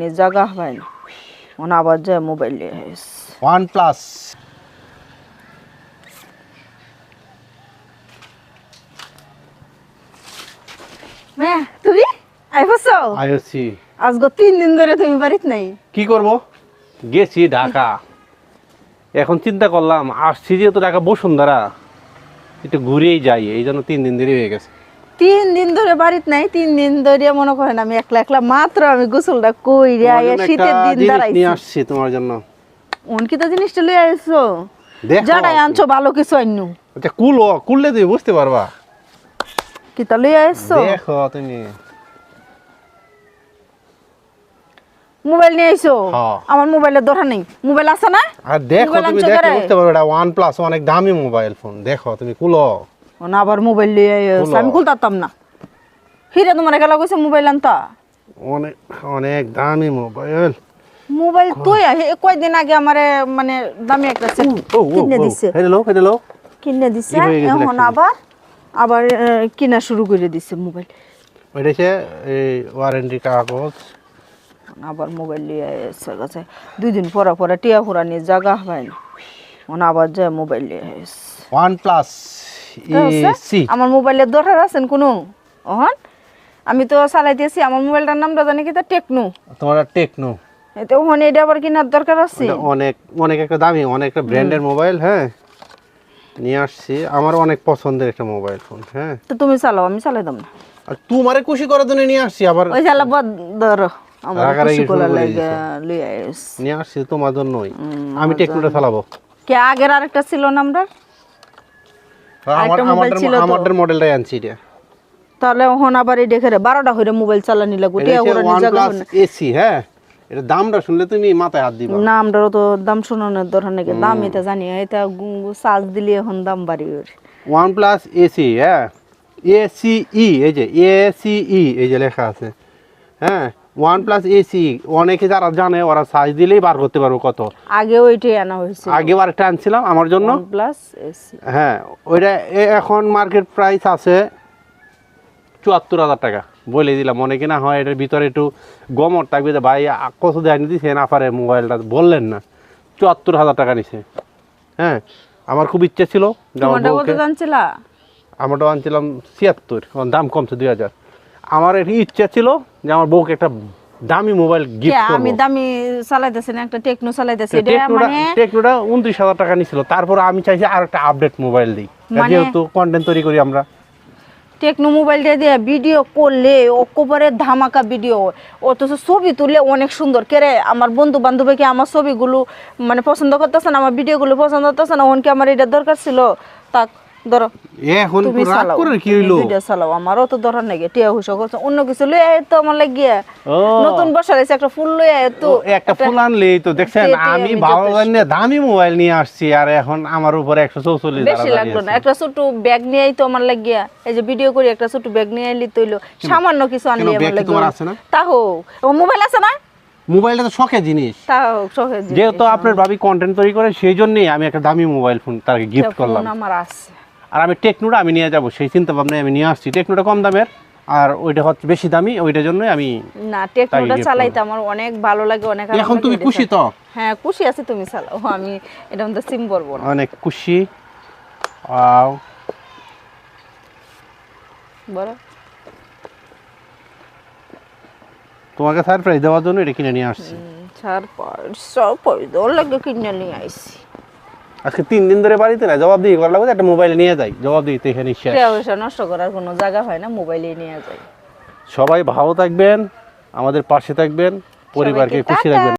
নি জায়গা হয় না। ওনা আবার যায় মোবাইল নিয়ে। ওয়ান প্লাস তুমি? আইবছো আইওসি। আজকে তিন দিন ধরে তুমি বাড়িতে নাই। কি করব? গেছি ঢাকা। এখন চিন্তা করলাম আসছি যেহেতু ঢাকা বসুন্ধরা। একটু ঘুরেই যাই এই জন্য তিন দিন দেরি হয়ে গেছে। তিন দিন ধরে বাড়িতে নাই তিন দিন ধরে মনে করেন আমি একলা একলা মাত্র আমি গোসলটা কইরা শীতের দিন দাঁড়াইছি। নিয়ে আসছি তোমার জন্য। উনকি তো জিনিসটা লই আইছো? যারাই আনছো ভালো কিছু আইনু। আচ্ছা কুলো কুললে তুমি বুঝতে পারবা। কি তা লই আইছো? দেখো তুমি। মোবাইল নিয়ে আইছো। আমার মোবাইলের দরকার নেই। মোবাইল আছে না? আর দেখো মোবাইল তুমি দেখো বুঝতে পারবে এটা ওয়ান প্লাস অনেক দামি মোবাইল ফোন। দেখো তুমি কুলো না আবার মোবাইল খুলো। আমি খুলতাম না। হিরে তোমার গেলা কইছে মোবাইল আনতা? অনেক অনেক দামি মোবাইল মোবাইল তুই কয়দিন আগে আমারে মানে দামি একটা সেট কিনে দিছে। হেলো হেলো কিনে দিছে এখন আবার আবার কিনা শুরু করে দিছে মোবাইল ওইটা এই ওয়ারেন্টি কাগজ। আবার মোবাইল লিয়ে এসে গেছে। দুই দিন পরে পরে টিয়া ফুরা নিয়ে জায়গা হয় না। আবার যায় মোবাইল লিয়ে এসে। OnePlus C? আমার মোবাইলের দরকার আছেন কোনো? ওহন আমি তো চালাইতেছি আমার মোবাইলটার নামটা জানি কি তা? টেকনো। তোমার টেকনো। এতে ওখানে এটা আবার কেনার দরকার আছে? অনেক অনেক একটা দামি অনেক একটা ব্র্যান্ডের মোবাইল হ্যাঁ? নিয়ে আসছি। আমার অনেক পছন্দের একটা মোবাইল ফোন হ্যাঁ? তো তুমি চালাও আমি চালাই দাম না। আর তোমারে খুশি করার জন্য নিয়ে আসছি আবার ওই চালা বদ ধরো আমার খুশি করার করে লাগে দিয়েছ। লিয়ে আইস। নিয়ে আসছি তোমার জন্যই। আমি টেকনোটা চালাবো। কে আগের আরেকটা ছিল না আমরা আমার আরেকটা মোবাইল আমাদের ছিল তো। আমাদের মডেলটাই আনছি এটা। তাহলে ওহন আবার এই দেখে রে, বারোটা হইরে মোবাইল চালানি টিয়া না। এসি হ্যাঁ? এটা দামটা শুনলে তুমি মাথায় হাত দিবা। না আমরাও তো দাম শোনানোর দরকার নাকি দাম এটা জানি এটা চার্জ দিলে এখন দাম বাড়ি ওয়ান প্লাস এসি হ্যাঁ? এসিই এই যে এসিই এই যে লেখা আছে। হ্যাঁ? ওয়ান প্লাস এসি অনেকে যারা জানে ওরা সাইজ দিলেই বার করতে পারব কত। আগে ওইটাই আনা হয়েছে। আগেও আরেকটা আনছিলাম আমার জন্য। প্লাস এসি হ্যাঁ ওইটা এখন মার্কেট প্রাইস আছে চুয়াত্তর হাজার টাকা। বলে দিলাম অনেকে না হয় এটার ভিতরে একটু গমর থাকবে যে ভাই কত দেয় দিছে না পারে মোবাইলটা বললেন না। চুয়াত্তর হাজার টাকা নিছে। হ্যাঁ আমার খুব ইচ্ছে ছিল যে কত বউকে- আমারটা আনছিলাম ছিয়াত্তর দাম কমছে দুই হাজার। আমার একটু ইচ্ছা ছিল যে আমার বউকে একটা দামি মোবাইল গিফট করব আমি দামি চালাইতেছি না একটা টেকনো চালাইতেছি এটা টেকনোটা মানে টেকনোটা উনত্রিশ হাজার টাকা নিছিল। তারপর আমি চাইছি আর একটা আপডেট মোবাইল দিই। মানে- যেহেতু কন্টেন্ট তৈরি করি আমরা। টেকনো মোবাইলটা দিয়ে ভিডিও করলে অকবারে ধামাকা ভিডিও অথচ ছবি তুললে অনেক সুন্দর। কেরে আমার বন্ধু বান্ধবীকে আমার ছবিগুলো মানে পছন্দ করতেছে না আমার ভিডিওগুলো পছন্দ করতেছে না ওনকে আমার এটা দরকার ছিল? তাক ধরো এখন তুমি রাগ চালাও। করে কি হইল? ভিডিও চালাও আমারও তো দরকার টিয়া করছে। অন্য কিছু লই আয় তো আমার লাগিয়ে। নতুন রয়েছে একটা ফুল লই আয় তো। একটা ফুল আনলেই তো দেখছেন আমি আমি ভালো জানি দামি মোবাইল নিয়ে আসছি আর এখন আমার উপরে একশো চৌচল্লিশ বেশি লাগল না একটা ছোট ব্যাগ নিয়ে তো আমার লাগিয়া। এই যে ভিডিও করি একটা ছোট ব্যাগ নিয়ে এলি তৈলো সামান্য কিছু আনলি আমার তোমার আছে না? লাগে তা হোক ও মোবাইল আছে না? মোবাইলটা তো শখের জিনিস। যেহেতু আপনার ভাবি কন্টেন্ট তৈরি করে সেই জন্যই আমি একটা দামি মোবাইল ফোন তাকে গিফট করলাম। আমার আছে। আর আমি টেকনোটা আমি নিয়ে যাব সেই চিন্তা ভাবনায় আমি নিয়ে আসছি। টেকনোটা কম দামের আর ওইটা হচ্ছে বেশি দামি ওইটার জন্যই আমি না টেকনোটা চালাইতে আমার অনেক ভালো লাগে অনেক এখন তুমি খুশি তো? হ্যাঁ খুশি আছি তুমি চালাও আমি এটা মধ্যে সিম করব না। অনেক খুশি। Wow. বলো। তোমাকে সারপ্রাইজ দেওয়ার জন্য এটা কিনে নিয়ে আসছি। পর সব পরিদর লাগে কিনে নিয়ে আইসি আজকে তিন দিন ধরে বাড়িতে না জবাব দিয়ে করা লাগবে একটা মোবাইল নিয়ে যাই। জবাব দিতে এখানে পয়সা নষ্ট করার কোনো জায়গা হয় না মোবাইলে নিয়ে যাই। সবাই ভালো থাকবেন আমাদের পাশে থাকবেন পরিবারকে খুশি রাখবেন।